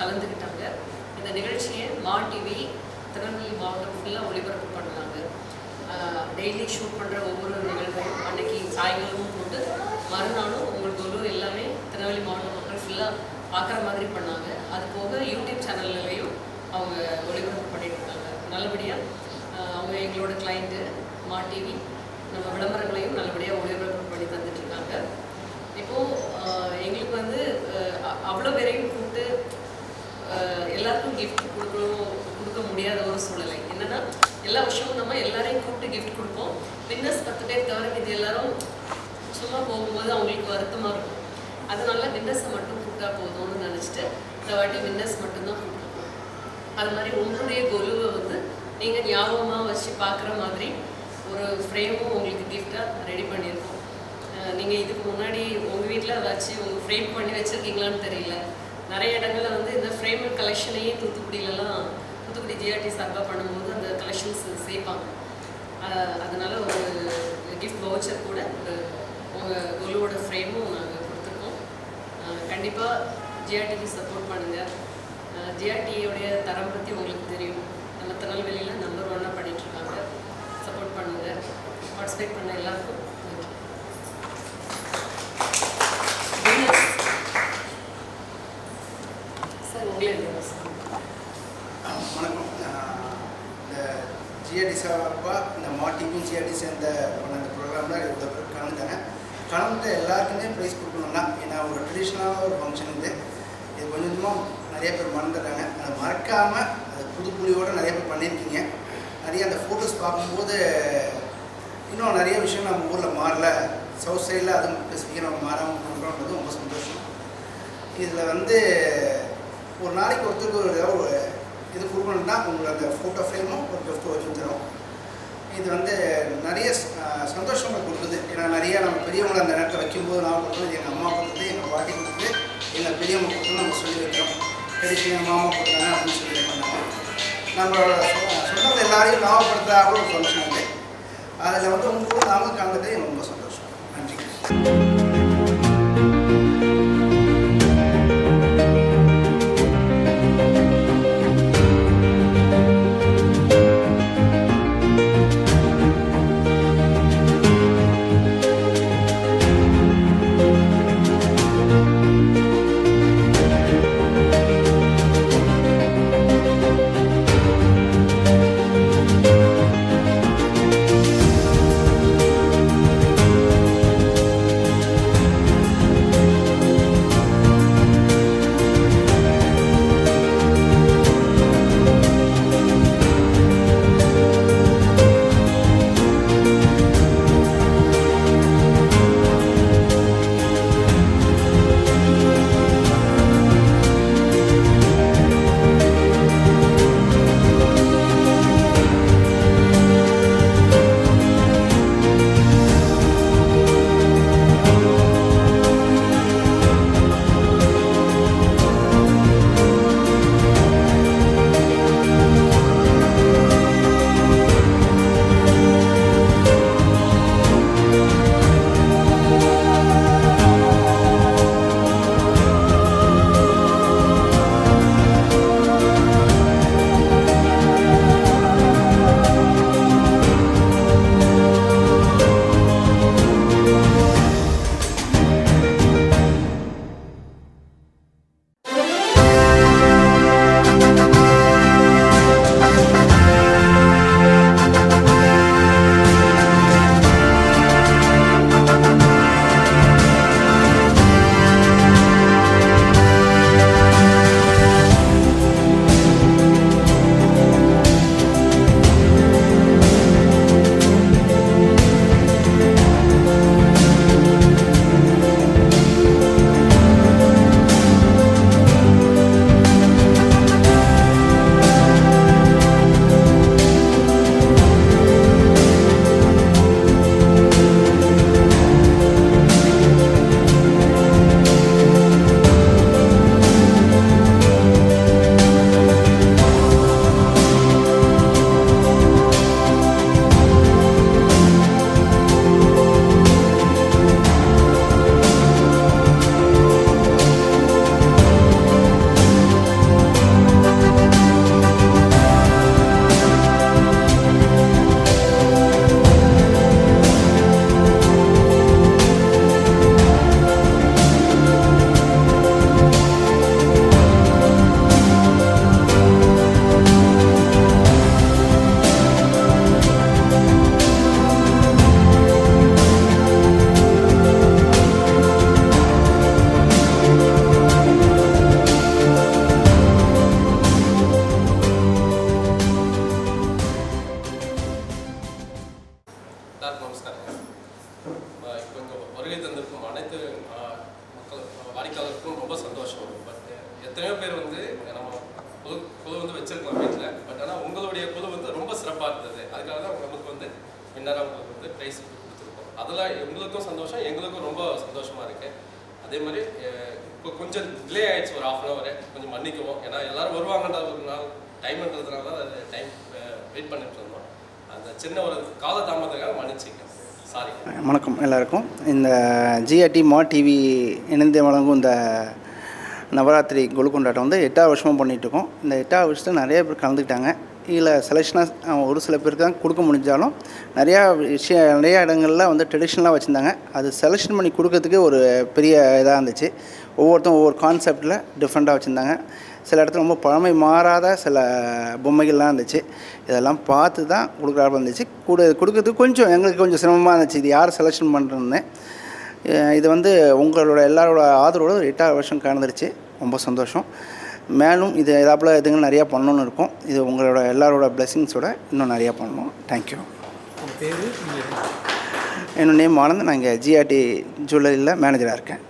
கலந்துக்கிட்டாங்க. இந்த நிகழ்ச்சியை மா டிவி திருநெல்வேலி மாவட்டம் ஃபுல்லாக ஒளிபரப்பு பண்ணாங்க டெய்லி ஷூட் பண்ணுற ஒவ்வொரு நிகழ்வும் அன்னைக்கு சாயங்காலமும் போட்டு மறுநாளும் உங்களுக்கு ஒரு எல்லாமே திருநெல்வேலி மாவட்ட மக்கள் ஃபுல்லாக பார்க்குற மாதிரி பண்ணாங்க. அது போக யூடியூப் சேனல்லையும் அவங்க ஒளிபரப்பு பண்ணிட்டு இருக்காங்க நல்லபடியாக அவங்க எங்களோட கிளைண்ட்டு மா டிவி நம்ம விளம்பரங்களையும் நல்லபடியாக ஒளிபரப்பு பண்ணி தந்துட்டு இருக்காங்க. இப்போது எங்களுக்கு வந்து அவ்வளோ பேரையும் கூப்பிட்டு எல்லாருக்கும் கிஃப்ட் கொடுக்கணும் கொடுக்க முடியாத ஒரு சூழ்நிலை என்னன்னா எல்லா வருஷமும் நம்ம எல்லாரையும் கூப்பிட்டு கிஃப்ட் கொடுப்போம். வின்னர்ஸ் பத்து பேர் தவிர இது எல்லாரும் சும்மா போகும்போது அவங்களுக்கு வருத்தமாக இருக்கும். அதனால வின்னர்ஸை மட்டும் கூப்பிட்டா போதும்னு நினச்சிட்டு இந்த வாட்டி வின்னர்ஸ் மட்டும்தான் கூப்பிட்டுருக்கோம். அது மாதிரி உங்களுடைய கொலுவை வந்து நீங்கள் ஞாபகமாக வச்சு பார்க்குற மாதிரி ஒரு ஃப்ரேமும் உங்களுக்கு கிஃப்டாக ரெடி பண்ணியிருக்கோம். நீங்கள் இதுக்கு முன்னாடி உங்கள் வீட்டில் வச்சு உங்கள் ஃப்ரேம் பண்ணி வச்சுருக்கீங்களான்னு தெரியல. நிறைய இடங்களில் வந்து இந்த ஃப்ரேம் கலெக்ஷனையே தூத்துக்குடியிலலாம் தூத்துக்குடி ஜிஆர்டி சார்பாக பண்ணும்போது அந்த கலெக்ஷன்ஸ் சேர்ப்பாங்க அதனால் ஒரு கிஃப்ட் வவுச்சர் கூட உங்கள் கொலுவோட ஃப்ரேமும் நாங்கள் கொடுத்துருக்கோம். கண்டிப்பாக ஜிஆர்டிக்கு சப்போர்ட் பண்ணுங்கள் ஜிஆர்டியோடைய தரம் பற்றி உங்களுக்கு தெரியும். நம்ம திருநெல்வேலியில் நம்பர் ஒன்னாக பண்ணிகிட்ருக்காங்க சப்போர்ட் பண்ணுங்கள் பார்ட்டிசிபேட் பண்ண எல்லாருக்கும் Winners. சார் உங்களே வின்னர்ஸ் வணக்கம். நான் இந்த ஜிஆர்டி சார்பாக இந்த மாட்டிக்கும் ஜிஆர்டி சேர்ந்த பண்ண இந்த ப்ரோக்ராமில் இவ்வளோ பேர் கலந்துட்டாங்க. கலந்துட்ட எல்லாருக்குமே ப்ரைஸ் கொடுக்கணும்னா ஏன்னா ஒரு ட்ரெடிஷ்னலாக ஒரு ஃபங்க்ஷன் இது. இது கொஞ்சம் கொஞ்சமாக நிறைய பேர் மறந்துட்டாங்க அதை மறக்காமல் அது புது புலியோடு நிறைய பேர் பண்ணியிருக்கீங்க. நிறைய அந்த ஃபோட்டோஸ் பார்க்கும்போது இன்னும் நிறைய விஷயம் நம்ம ஊரில் மாறல. சவுத் சைடில் அதுவும் ஸ்பெசிஃபிக்காக நம்ம மாறாமல் பண்ணுறோன்றது ரொம்ப சந்தோஷம். இதில் வந்து ஒரு நாளைக்கு ஒருத்தருக்கு ஒரு ஏதாவது ஒரு இது கொடுக்கணும்னா உங்களுக்கு அந்த ஃபோட்டோ ஃப்ரேமும் ஒரு கிஃப்ட் வச்சு தரும் இது வந்து நிறைய சந்தோஷமாக கொடுக்குது. ஏன்னா நிறைய நம்ம பெரியவங்களை அந்த நேரத்தில் வைக்கும்போது நான் கொடுத்தது எங்கள் அம்மா கொடுத்தது எங்கள் பாட்டி கொடுத்தது எங்கள் பெரியவங்க கொடுத்தது நம்ம சொல்லி வைக்கிறோம். பெரிய எங்கள் மாமா கொடுத்தாங்க அப்படின்னு சொல்லி பண்ணாங்க நம்மளோட சொன்னது எல்லாரையும் ஞாபகப்படுத்துறதாக ஒரு ஃபங்க்ஷன் இது அதில் வந்து உங்களுக்கு நாங்கள் கலந்துட்டு எனக்கு ரொம்ப சந்தோஷம். நன்றி. குழு வந்து வச்சிருக்கலாம் வீட்டில் பட் ஆனால் உங்களுடைய குழு வந்து ரொம்ப சிறப்பாக இருந்தது. அதுக்காக தான் உங்களுக்கு வந்து வின்னராக உங்களுக்கு வந்து ப்ரைஸ் கொடுத்துருக்கோம். அதெல்லாம் எங்களுக்கும் சந்தோஷம் எங்களுக்கும் ரொம்ப சந்தோஷமாக இருக்குது அதே மாதிரி இப்போ கொஞ்சம் டிலே ஆயிடுச்சு ஒரு ஹாஃப் அன் ஹவர் கொஞ்சம் மன்னிக்குவோம். ஏன்னா எல்லாரும் வருவாங்கன்ற ஒரு நாள் டைம்ன்றதுனால தான் அது டைம் வெயிட் பண்ணிட்டு இருந்தோம். அந்த சின்ன ஒரு கால தாமதத்துக்காக மன்னிச்சிங்க சாரி வணக்கம் எல்லாருக்கும். இந்த ஜிஆர்டி மா டிவி இணைந்து வழங்கும் இந்த நவராத்திரி குழு கொண்டாட்டம் வந்து எட்டாவது வருஷமாக பண்ணிகிட்ருக்கோம் இந்த எட்டாவது வருஷத்தில் நிறைய பேர் கலந்துக்கிட்டாங்க. இதில் செலெக்ஷனாக ஒரு சில பேருக்கு தான் கொடுக்க முடிஞ்சாலும் நிறையா விஷயம் நிறையா இடங்களில் வந்து ட்ரெடிஷ்னலாக வச்சுருந்தாங்க. அது செலெக்ஷன் பண்ணி கொடுக்கறதுக்கு ஒரு பெரிய இதாக இருந்துச்சு. ஒவ்வொருத்தரும் ஒவ்வொரு கான்செப்டில் டிஃப்ரெண்ட்டாக வச்சுருந்தாங்க. சில இடத்துல ரொம்ப பழமை மாறாத சில பொம்மைகள்லாம் இருந்துச்சு. இதெல்லாம் பார்த்து தான் கொடுக்குறாப்புல இருந்துச்சு. கொடு கொடுக்கறதுக்கு கொஞ்சம் எங்களுக்கு கொஞ்சம் சிரமமாக இருந்துச்சு. இது யார் செலெக்ஷன் பண்ணுறதுன்னு இது வந்து உங்களோட எல்லாரோட ஆதரவோட ஒரு எட்டாவது வருஷம் கடந்துருச்சு ரொம்ப சந்தோஷம். மேலும் இது ஏதாப்புல இதுங்க நிறையா பண்ணணும்னு இருக்கும். இது உங்களோட எல்லாரோட பிளெஸிங்ஸோட இன்னும் நிறையா பண்ணணும். தேங்க்யூ என்னோட நேம் ஆனந்த். நான் இங்கே ஜிஆர்டி ஜுவல்லரியில் மேனேஜராக இருக்கேன்.